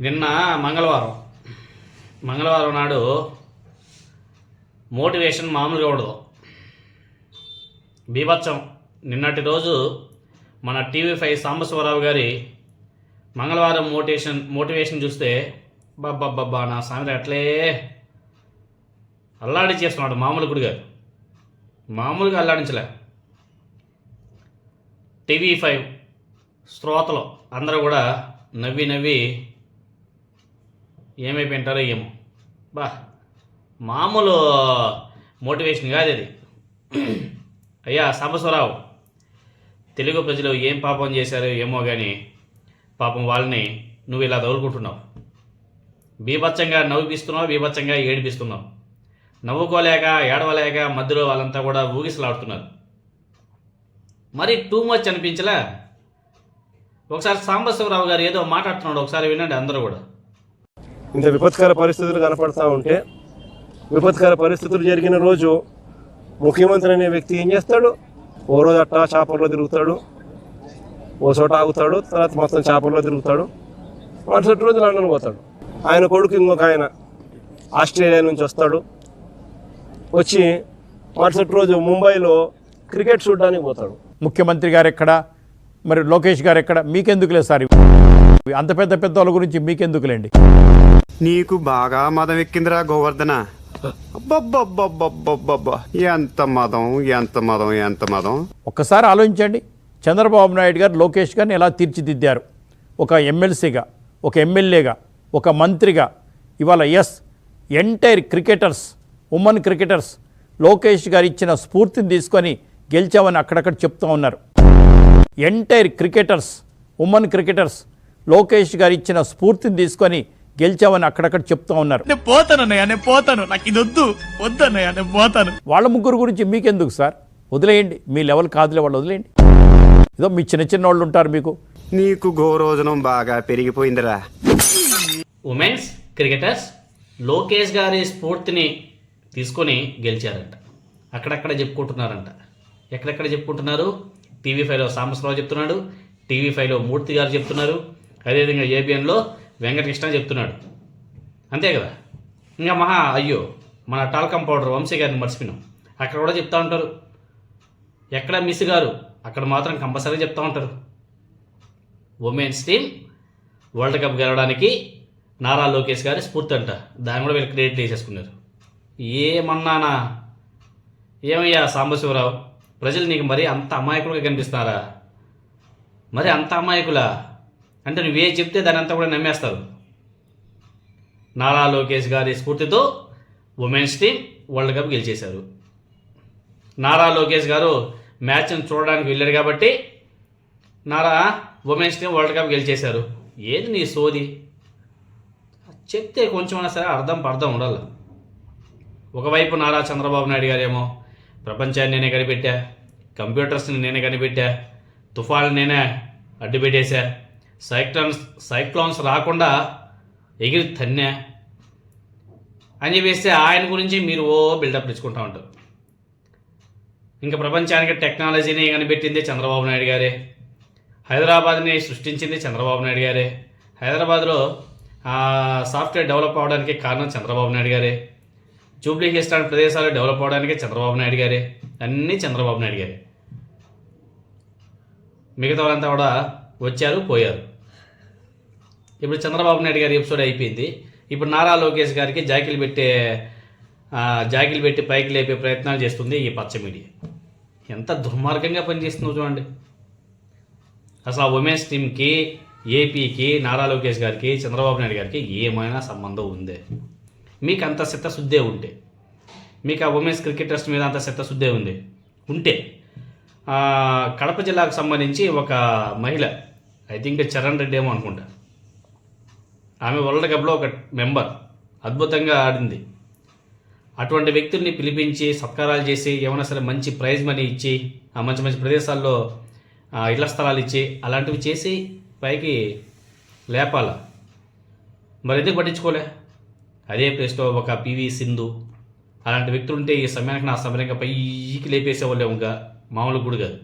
నిన్న మంగళవారం. మంగళవారం నాడు మోటివేషన్ మామూలుగా ఉండదు. బీభత్సం. నిన్నటి రోజు మన టీవీ ఫైవ్ సాంబశివరావు గారి మంగళవారం మోటివేషన్ మోటివేషన్ చూస్తే బాబ్బా నా సామెత అట్లే అల్లాడి చేస్తున్నాడు మామూలు గుడి గారు మామూలుగా అల్లాడించలే. టీవీ ఫైవ్ శ్రోతలు అందరూ కూడా నవ్వి నవ్వి ఏమైపోయింటారో ఏమో. బా మామూలు మోటివేషన్ కాదు అది అయ్యా సాంబశివరావు తెలుగు ప్రజలు ఏం పాపం చేశారో ఏమో కానీ పాపం వాళ్ళని నువ్వు ఇలా తగులుకుంటున్నావు. బీభత్సంగా నవ్విపిస్తున్నావు బీభత్సంగా ఏడిపిస్తున్నావు. నవ్వుకోలేక ఏడవలేక మధ్యలో వాళ్ళంతా కూడా ఊగిసలాడుతున్నారు. మరి టూ మచ్ అనిపించలే? ఒకసారి సాంబశివరావు గారు ఏదో మాట్లాడుతున్నాడు ఒకసారి వినండి అందరూ కూడా. ఇంత విపత్కర పరిస్థితులు కనపడతా ఉంటే విపత్కర పరిస్థితులు జరిగిన రోజు ముఖ్యమంత్రి అనే వ్యక్తి ఏం చేస్తాడు? ఓ రోజు అట్టా చేపల్లో తిరుగుతాడు ఓ చోట ఆగుతాడు తర్వాత మొత్తం చేపల్లో తిరుగుతాడు. మరుసటి రోజు లండన్ పోతాడు. ఆయన కొడుకు ఇంకొక ఆయన ఆస్ట్రేలియా నుంచి వస్తాడు. వచ్చి మరుసటి రోజు ముంబైలో క్రికెట్ చూడడానికి పోతాడు. ముఖ్యమంత్రి గారు ఎక్కడ? మరి లోకేష్ గారు ఎక్కడ? మీకెందుకులే సార్? అంత పెద్ద పెద్ద వాళ్ళ గురించి మీకెందుకులేండి? నీకు బాగా మదం ఎక్కిందిరా గోవర్ధన. అబ్బబ్బబ్బబ్బబ్బబ్బబ్బా. ఎంత మదం ఎంత మదం ఎంత మదం. ఒక్కసారి ఆలోచించండి. చంద్రబాబు నాయుడు గారు లోకేష్ గారిని ఎలా తీర్చిదిద్దారు? ఒక ఎమ్మెల్సీగా ఒక ఎమ్మెల్యేగా ఒక మంత్రిగా ఇవాళ as entire cricketers women cricketers Lokesh garu ఇచ్చిన స్ఫూర్తిని తీసుకొని గెలిచామని అక్కడక్కడ చెప్తూ ఉన్నారు. Entire cricketers women cricketers Lokesh garu ఇచ్చిన స్ఫూర్తిని తీసుకొని గెలిచామని అక్కడక్కడ చెప్తూ ఉన్నారు. నేను పోతానన్నయ్య నేను పోతాను. నాకు ఇది వద్దు. వద్దన్నయ్య నేను పోతాను. వాళ్ళ ముగ్గురు గురించి మీకెందుకు సార్? వదిలేయండి. మీ లెవెల్ కాదులే వాళ్ళు వదిలేయండి. ఏదో మీ చిన్న చిన్న వాళ్ళు ఉంటారు మీకు. నీకు గోరోజనం బాగా పెరిగిపోయిందిరా. ఉమెన్స్ క్రికెటర్స్ లోకేష్ గారి స్ఫూర్తిని తీసుకొని గెలిచారంట. అక్కడక్కడ చెప్పుకుంటున్నారంట. ఎక్కడెక్కడ చెప్పుకుంటున్నారు? టీవీ ఫైవ్లో సాంబశ్వరావు చెప్తున్నాడు టీవీ ఫైవ్లో మూర్తి గారు చెప్తున్నారు. అదేవిధంగా ఏబిఎన్లో వెంకటకృష్ణ చెప్తున్నాడు. అంతే కదా? ఇంకా మహా అయ్యో మన టాల్కం పౌడర్ వంశీ గారిని మర్చిపోయినాం. అక్కడ కూడా చెప్తా ఉంటారు. ఎక్కడ మిస్ గారు అక్కడ మాత్రం కంపల్సరీ చెప్తా ఉంటారు. ఉమెన్స్ టీమ్ వరల్డ్ కప్ గెలవడానికి నారా లోకేష్ గారి స్ఫూర్తి అంట. దాన్ని కూడా వీళ్ళు క్రియేట్ చేసేసుకున్నారు ఏమన్నానా? ఏమయ్యా సాంబశివరావు ప్రజలు నీకు మరీ అంత అమాయకులుగా కనిపిస్తున్నారా? మరి అంత అమాయకులా? అంటే నువ్వే చెప్తే దాని అంతా కూడా నమ్మేస్తారు. నారా లోకేష్ గారి స్ఫూర్తితో ఉమెన్స్ టీం వరల్డ్ కప్ గెలిచేశారు. నారా లోకేష్ గారు మ్యాచ్ను చూడడానికి వెళ్ళారు కాబట్టి Nara women's team world cup గెలిచేశారు. ఏది నీ సోది? చెప్తే కొంచెమైనా సరే అర్థం పర్థం ఉండాలి. ఒకవైపు నారా చంద్రబాబు నాయుడు గారేమో ప్రపంచాన్ని నేనే కనిపెట్టా కంప్యూటర్స్ని నేనే కనిపెట్టా తుఫాను నేనే అడ్డు పెట్టేశా సైక్లాన్స్ సైక్లోన్స్ రాకుండా ఎగిరి తన్నే. అని చెప్పేస్తే ఆయన గురించి మీరు ఓ బిల్డప్ ఇచ్చుకుంటూ ఉంటారు. ఇంకా ప్రపంచానికి టెక్నాలజీని కనిపెట్టింది చంద్రబాబు నాయుడు గారే. హైదరాబాద్ని సృష్టించింది చంద్రబాబు నాయుడు గారే. హైదరాబాద్లో సాఫ్ట్వేర్ డెవలప్ అవడానికి కారణం చంద్రబాబు నాయుడు గారే. జూబ్లీ హిల్స్ లాంటి ప్రదేశాలు డెవలప్ అవడానికి చంద్రబాబు నాయుడు గారే. అన్నీ చంద్రబాబు నాయుడు గారే. మిగతా వాళ్ళంతా కూడా వచ్చారు పోయారు. ఇప్పుడు చంద్రబాబు నాయుడు గారి ఎపిసోడ్ అయిపోయింది. ఇప్పుడు నారా లోకేష్ గారికి జాకిలు పెట్టే జాకిలు పెట్టి పైకి లేపే ప్రయత్నాలు చేస్తుంది ఈ పచ్చ మీడియా. ఎంత దుర్మార్గంగా పనిచేస్తుందో చూడండి. అసలు ఆ ఉమెన్స్ టీమ్కి ఏపీకి నారా లోకేష్ గారికి చంద్రబాబు నాయుడు గారికి ఏమైనా సంబంధం ఉందే? మీకు అంత చిత్తశుద్ధే ఉంటే. మీకు ఆ ఉమెన్స్ క్రికెటర్స్ మీద అంత చిత్తశుద్ధే ఉంది? ఉంటే. కడప జిల్లాకు సంబంధించి ఒక మహిళ ఐ థింక్ చరణ్ రెడ్డి ఏమో అనుకుంటా. ఆమె వరల్డ్ కప్లో ఒక మెంబర్ అద్భుతంగా ఆడింది. అటువంటి వ్యక్తుల్ని పిలిపించి సత్కారాలు చేసి ఏమైనా సరే మంచి ప్రైజ్ మనీ ఇచ్చి ఆ మంచి మంచి ప్రదేశాల్లో ఆ, ఇళ్ళ స్థలాలు ఇచ్చి అలాంటివి చేసి పైకి లేపాల. మరి ఎందుకు పట్టించుకోలే? అదే ప్లేస్లో ఒక పివి సింధు అలాంటి వ్యక్తులు ఉంటే ఈ సమయానికి నా సమయంగా పైకి లేపేసేవాళ్ళే ఇంకా మామూలు గుడి కాదు.